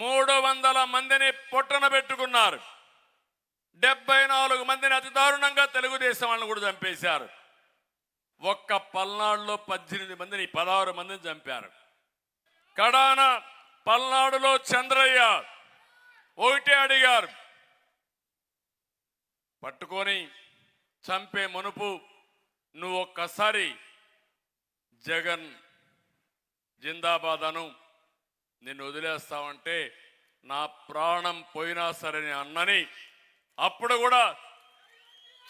మూడు వందల మందిని పొట్టన పెట్టుకున్నారు. డెబ్బై నాలుగు మందిని అతి దారుణంగా తెలుగుదేశం వాళ్ళని కూడా చంపేశారు. ఒక్క పల్నాడులో పద్దెనిమిది మందిని పదహారు మందిని చంపారు. కడాన పల్నాడులో చంద్రయ్య ఒకటే అడిగారు. పట్టుకొని చంపే మునుపు నువ్వు ఒక్కసారి జగన్ జిందాబాద్ అను నిన్ను వదిలేస్తావంటే నా ప్రాణం పోయినా సరే అన్నని అప్పుడు కూడా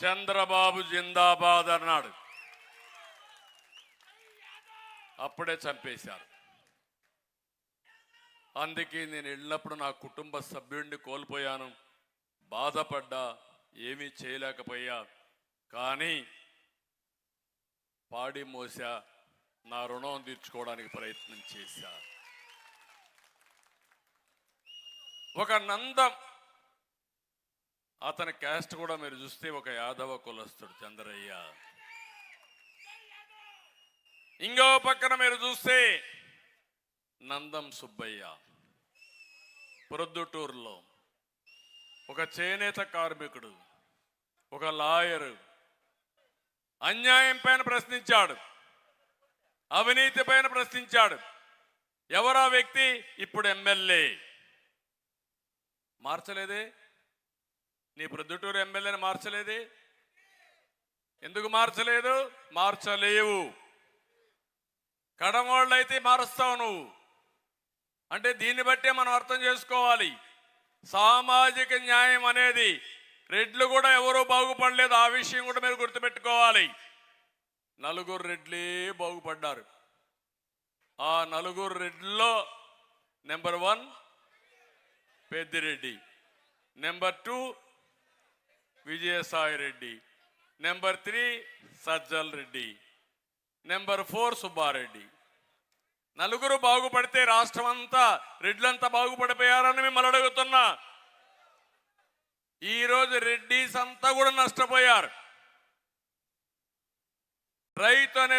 చంద్రబాబు జిందాబాద్ అన్నాడు. అప్పుడే చంపేశారు. అందుకే నేను వెళ్ళినప్పుడు నా కుటుంబ సభ్యుడిని కోల్పోయాను. బాధపడ్డా ఏమీ చేయలేకపోయా. కానీ పాడి మోసా నా రుణం తీర్చుకోవడానికి ప్రయత్నం చేశా. ఒక నందం. అతని క్యాస్ట్ కూడా మీరు చూస్తే ఒక యాదవ కులస్తుడు చంద్రయ్య. ఇంకో పక్కన మీరు చూస్తే నందం సుబ్బయ్య. ప్రొద్దుటూరులో ఒక చేనేత కార్మికుడు ఒక లాయరు అన్యాయం పైన ప్రశ్నించాడు అవినీతి పైన ప్రశ్నించాడు. ఎవరా వ్యక్తి? ఇప్పుడు ఎమ్మెల్యే. మార్చలేదే? నీ ప్రొద్దుటూరు ఎమ్మెల్యేని మార్చలేదే? ఎందుకు మార్చలేదు? మార్చలేవు. కడమోళ్ళు అయితే మారుస్తావు నువ్వు. అంటే దీన్ని బట్టే మనం అర్థం చేసుకోవాలి. సామాజిక న్యాయం అనేది రెడ్లు కూడా ఎవరూ బాగుపడలేదు. ఆ విషయం కూడా మీరు గుర్తుపెట్టుకోవాలి. నలుగురు రెడ్లే బాగుపడ్డారు. ఆ నలుగురు రెడ్లో number one Peddireddy. Number two Vijayasai Reddy. Number three Sajjal Reddy. Number four Subbareddy. నలుగురు బాగుపడితే రాష్ట్రం అంతా రెడ్లంతా బాగుపడిపోయారని మిమ్మల్ని అడుగుతున్నా. ఈ రోజు రెడ్డిస్ అంతా కూడా నష్టపోయారు. రైతు అనే